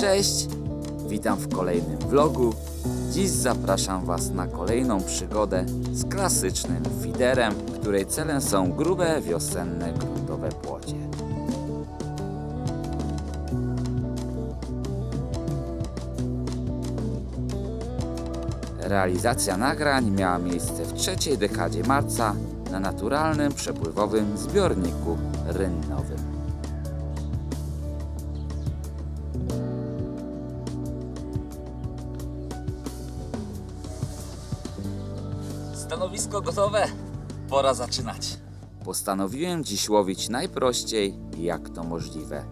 Cześć! Witam w kolejnym vlogu. Dziś zapraszam Was na kolejną przygodę z klasycznym fiderem, której celem są grube wiosenne gruntowe płocie. Realizacja nagrań miała miejsce w trzeciej dekadzie marca na naturalnym przepływowym zbiorniku rynnowym. Stanowisko gotowe. Pora zaczynać. Postanowiłem dziś łowić najprościej, jak to możliwe.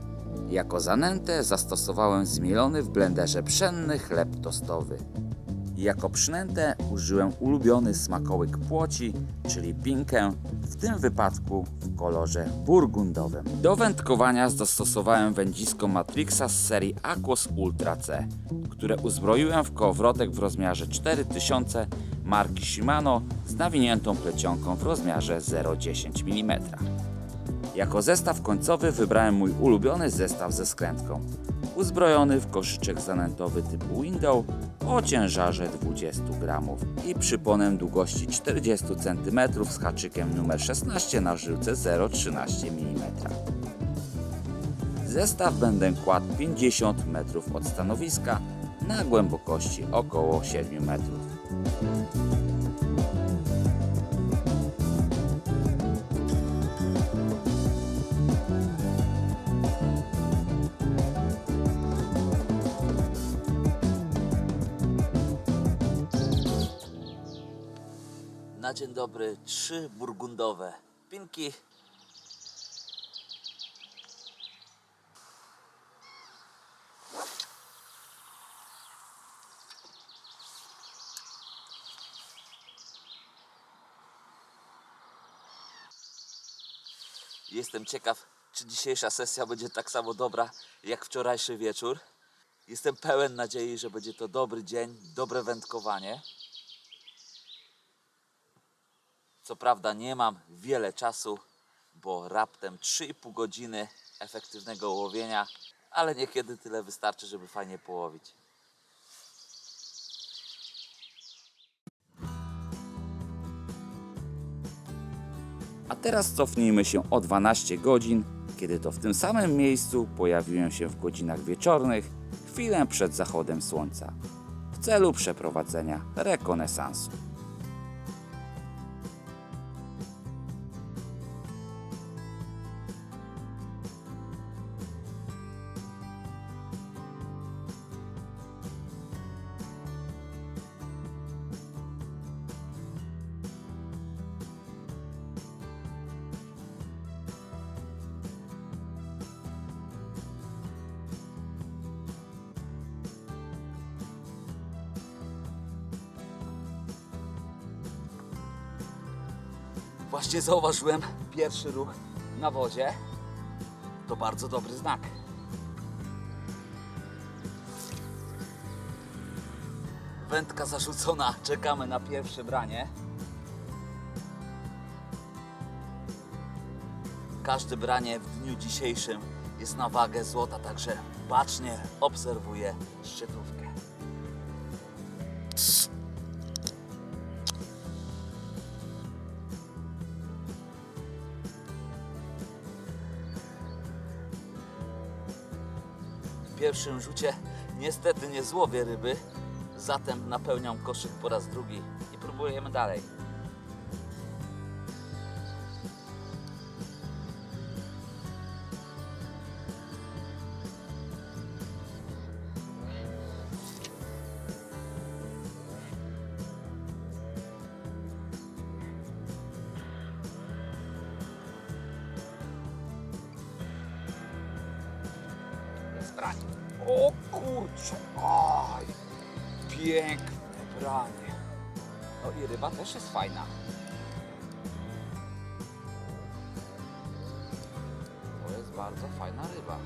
Jako zanętę zastosowałem zmielony w blenderze pszenny chleb tostowy. Jako przynętę użyłem ulubiony smakołyk płoci, czyli pinkę, w tym wypadku w kolorze burgundowym. Do wędkowania zastosowałem wędzisko Matrixa z serii Aquos Ultra C, które uzbroiłem w kołowrotek w rozmiarze 4000 marki Shimano z nawiniętą plecionką w rozmiarze 0,10 mm. Jako zestaw końcowy wybrałem mój ulubiony zestaw ze skrętką. Uzbrojony w koszyczek zanętowy typu window o ciężarze 20 gramów i przyponem długości 40 cm z haczykiem numer 16 na żyłce 0,13 mm. Zestaw będę kładł 50 metrów od stanowiska na głębokości około 7 metrów. Na dzień dobry trzy burgundowe pinki. Jestem ciekaw, czy dzisiejsza sesja będzie tak samo dobra jak wczorajszy wieczór. Jestem pełen nadziei, że będzie to dobry dzień, dobre wędkowanie. Co prawda nie mam wiele czasu, bo raptem 3,5 godziny efektywnego łowienia, ale niekiedy tyle wystarczy, żeby fajnie połowić. A teraz cofnijmy się o 12 godzin, kiedy to w tym samym miejscu pojawiłem się w godzinach wieczornych, chwilę przed zachodem słońca, w celu przeprowadzenia rekonesansu. Właśnie zauważyłem pierwszy ruch na wodzie. To bardzo dobry znak. Wędka zarzucona, czekamy na pierwsze branie. Każde branie w dniu dzisiejszym jest na wagę złota, także bacznie obserwuję szczytówkę. Pierwszym rzucie niestety nie złowię ryby, zatem napełniam koszyk po raz drugi i próbujemy dalej. Branie. O kurczę, aj, piękne branie. No i ryba też jest fajna. To jest bardzo fajna ryba.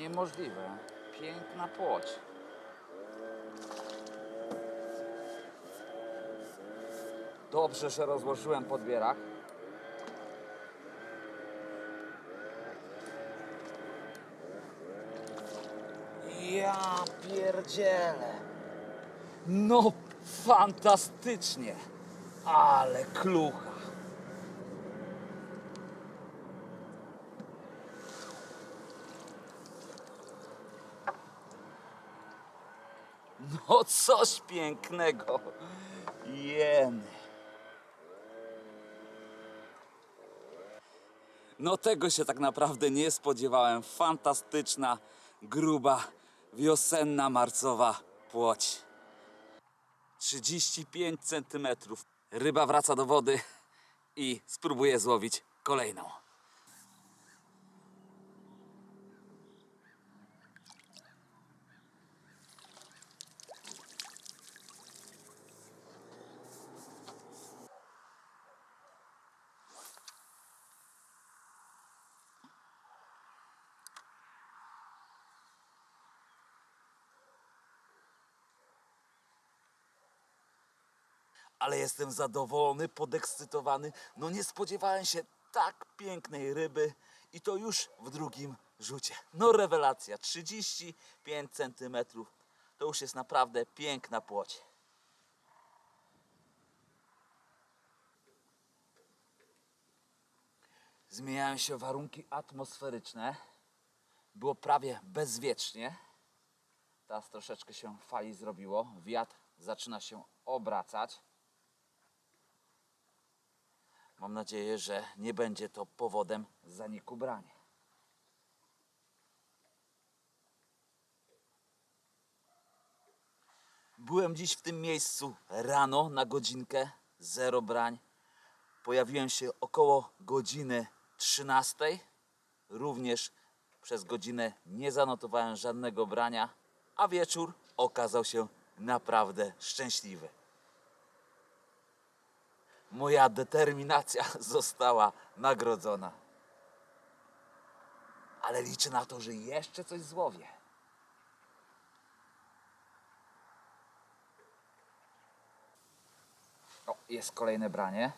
Niemożliwe. Piękna płoć. Dobrze, że rozłożyłem podbierak. Ja pierdzielę. No fantastycznie. Ale klucha. No coś pięknego. Jeny. No tego się tak naprawdę nie spodziewałem. Fantastyczna, gruba, wiosenna, marcowa płoć. 35 centymetrów. Ryba wraca do wody i spróbuję złowić kolejną. Ale jestem zadowolony, podekscytowany. No nie spodziewałem się tak pięknej ryby i to już w drugim rzucie. No rewelacja, 35 centymetrów. To już jest naprawdę piękna płoć. Zmieniają się warunki atmosferyczne. Było prawie bezwiecznie. Teraz troszeczkę się fali zrobiło. Wiatr zaczyna się obracać. Mam nadzieję, że nie będzie to powodem zaniku brania. Byłem dziś w tym miejscu rano na godzinkę, zero brań. Pojawiłem się około godziny 13. Również przez godzinę nie zanotowałem żadnego brania, a wieczór okazał się naprawdę szczęśliwy. Moja determinacja została nagrodzona. Ale liczę na to, że jeszcze coś złowię. O, jest kolejne branie.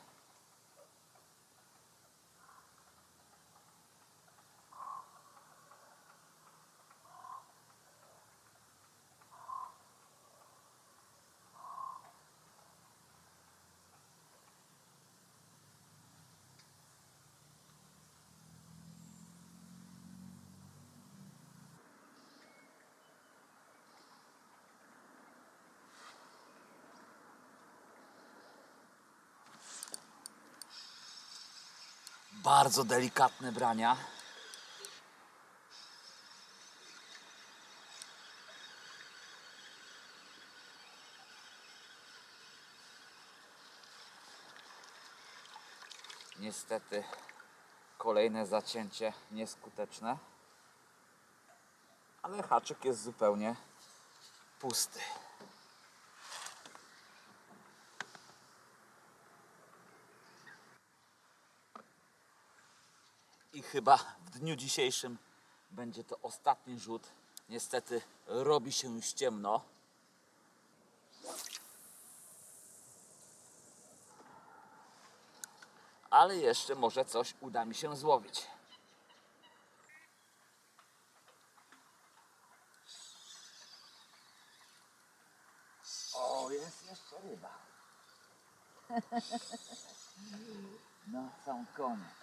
Bardzo delikatne brania. Niestety kolejne zacięcie nieskuteczne. Ale haczyk jest zupełnie pusty. Chyba w dniu dzisiejszym będzie to ostatni rzut. Niestety robi się już ciemno. Ale jeszcze może coś uda mi się złowić. O, jest jeszcze ryba. Na sam koniec.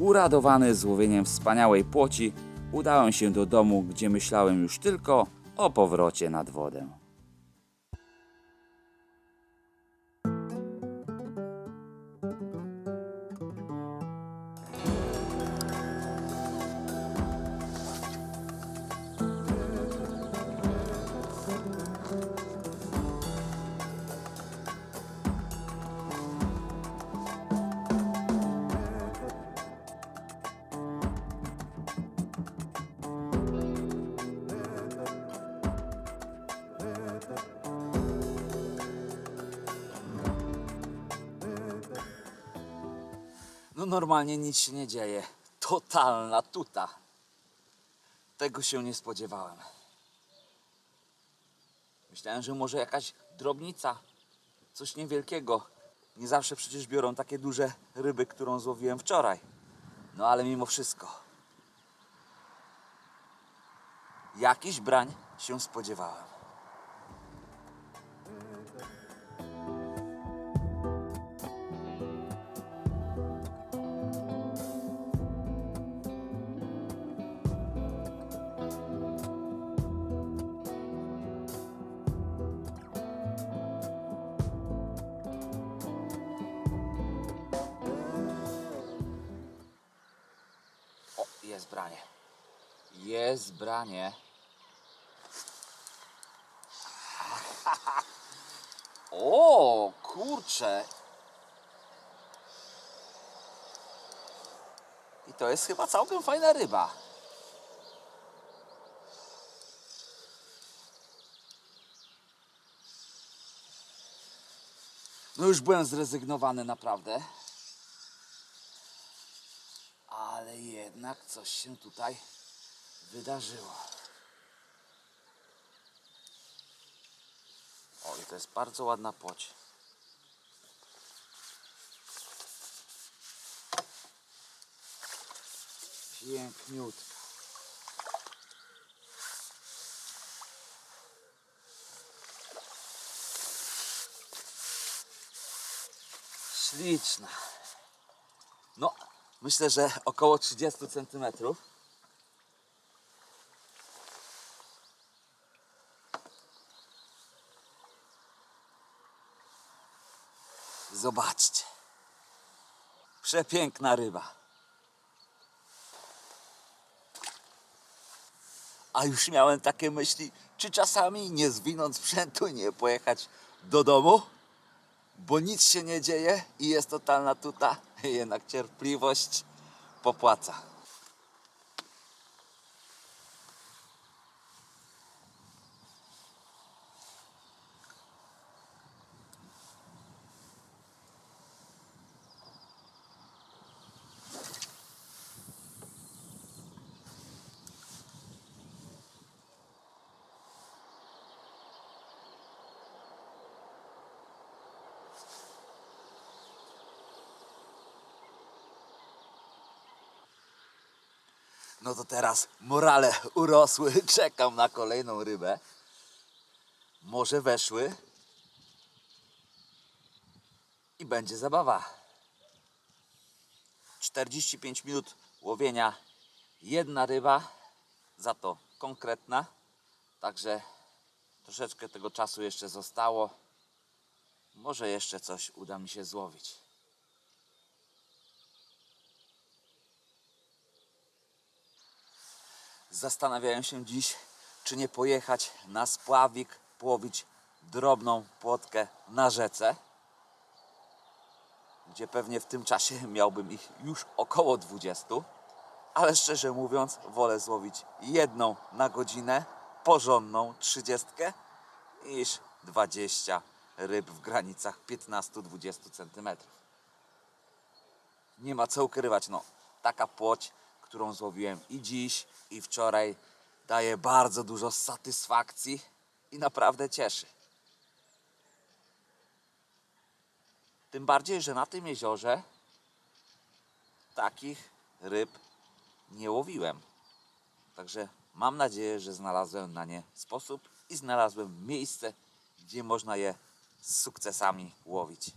Uradowany złowieniem wspaniałej płoci, udałem się do domu, gdzie myślałem już tylko o powrocie nad wodę. No normalnie nic się nie dzieje. Totalna tuta. Tego się nie spodziewałem. Myślałem, że może jakaś drobnica, coś niewielkiego. Nie zawsze przecież biorą takie duże ryby, którą złowiłem wczoraj. No ale mimo wszystko. Jakiś brań się spodziewałem. Branie. Jest branie. O, kurczę. I to jest chyba całkiem fajna ryba. No już byłem zrezygnowany naprawdę. Ale jednak coś się tutaj wydarzyło. O, to jest bardzo ładna płoć. Piękniutka. Śliczna. No, myślę, że około 30 centymetrów. Zobaczcie. Przepiękna ryba. A już miałem takie myśli, czy czasami nie zwinąć sprzętu nie pojechać do domu, bo nic się nie dzieje i jest totalna tuta. Jednak cierpliwość popłaca. No to teraz morale urosły, czekam na kolejną rybę. Może weszły i będzie zabawa. 45 minut łowienia, jedna ryba, za to konkretna. Także troszeczkę tego czasu jeszcze zostało. Może jeszcze coś uda mi się złowić. Zastanawiałem się dziś, czy nie pojechać na spławik, połowić drobną płotkę na rzece, gdzie pewnie w tym czasie miałbym ich już około 20, ale szczerze mówiąc, wolę złowić jedną na godzinę, porządną 30, niż 20 ryb w granicach 15-20 cm. Nie ma co ukrywać, no, taka płoć, którą złowiłem i dziś, i wczoraj, daje bardzo dużo satysfakcji i naprawdę cieszy. Tym bardziej, że na tym jeziorze takich ryb nie łowiłem. Także mam nadzieję, że znalazłem na nie sposób i znalazłem miejsce, gdzie można je z sukcesami łowić.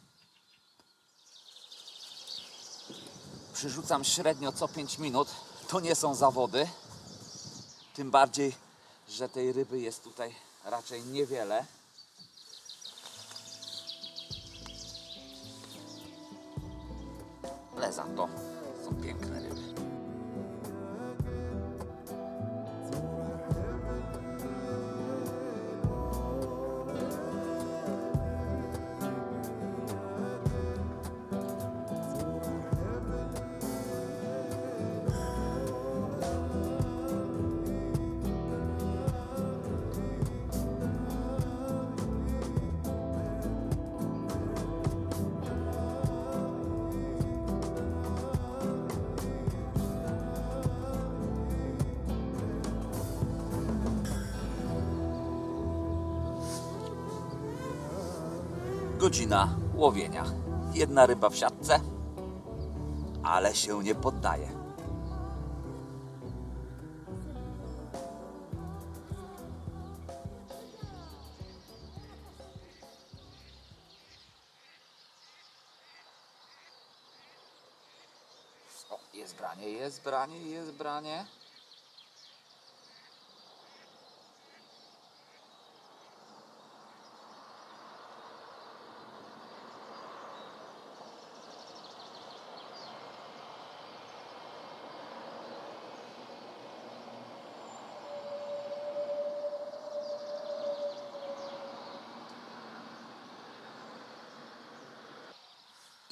Przyrzucam średnio co 5 minut. To nie są zawody. Tym bardziej, że tej ryby jest tutaj raczej niewiele. Ale za to są piękne Godzina łowienia. Jedna ryba w siatce, ale się nie poddaje. O, jest branie, jest branie, jest branie.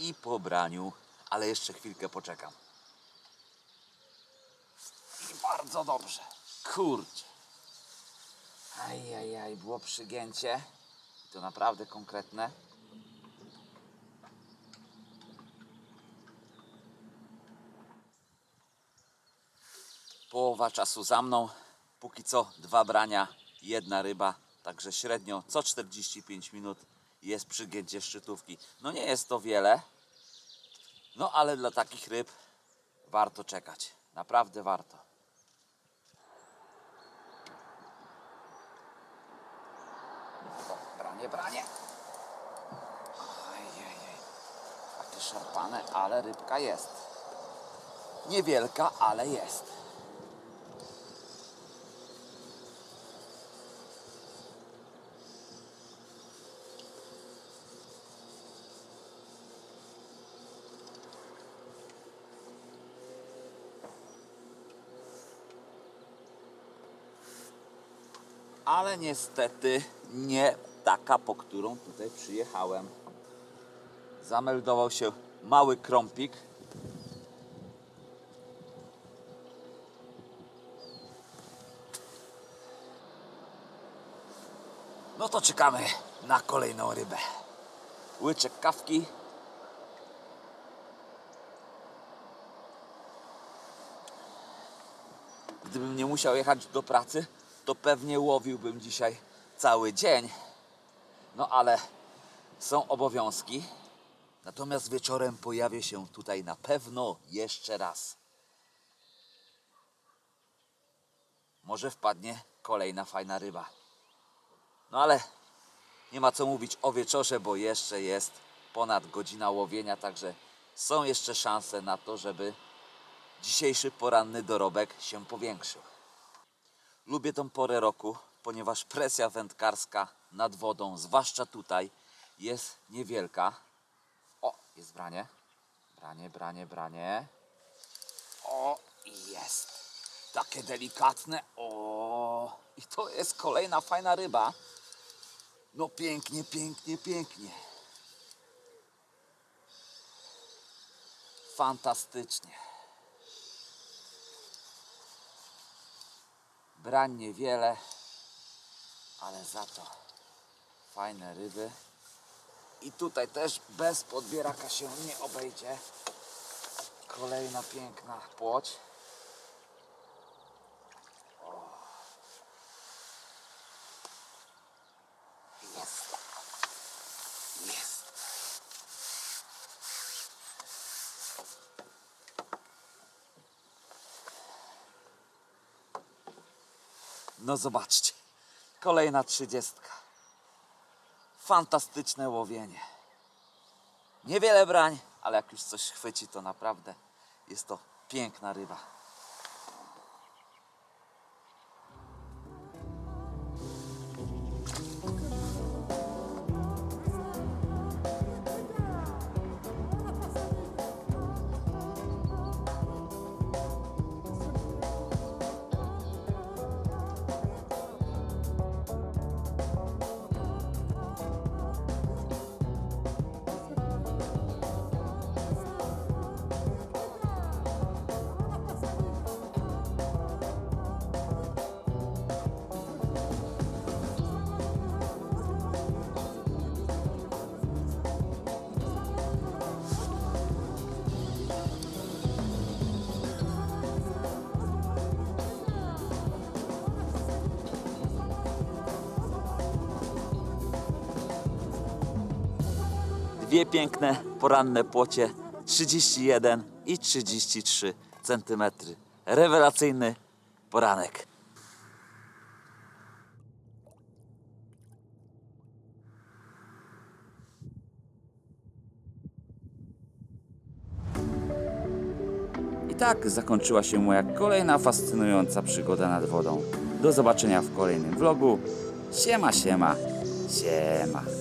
I po braniu, ale jeszcze chwilkę poczekam. I bardzo dobrze. Kurczę. Ajajaj, było przygięcie. I To naprawdę konkretne. Połowa czasu za mną. Póki co dwa brania, jedna ryba. Także średnio co 45 minut jest przygięcie szczytówki. No nie jest to wiele, no ale dla takich ryb warto czekać. Naprawdę warto. Branie, branie. Ojej, takie szarpane, ale rybka jest. Niewielka, ale jest. Ale niestety nie taka, po którą tutaj przyjechałem. Zameldował się mały krąpik. No to czekamy na kolejną rybę. Łyczek kawki. Gdybym nie musiał jechać do pracy, to pewnie łowiłbym dzisiaj cały dzień. No ale są obowiązki. Natomiast wieczorem pojawię się tutaj na pewno jeszcze raz. Może wpadnie kolejna fajna ryba. No ale nie ma co mówić o wieczorze, bo jeszcze jest ponad godzina łowienia, także są jeszcze szanse na to, żeby dzisiejszy poranny dorobek się powiększył. Lubię tą porę roku, ponieważ presja wędkarska nad wodą, zwłaszcza tutaj, jest niewielka. O, jest branie. Branie, branie, branie. O, jest. Takie delikatne. O, i to jest kolejna fajna ryba. No pięknie, pięknie, pięknie. Fantastycznie. Brań niewiele, ale za to fajne ryby. I tutaj też bez podbieraka się nie obejdzie. Kolejna piękna płoć. O. Jest. Jest. No zobaczcie. Kolejna trzydziestka. Fantastyczne łowienie. Niewiele brań, ale jak już coś chwyci, to naprawdę jest to piękna ryba. Dwie piękne poranne płocie 31 i 33 cm. Rewelacyjny poranek. I tak zakończyła się moja kolejna fascynująca przygoda nad wodą. Do zobaczenia w kolejnym vlogu. Siema, siema, siema.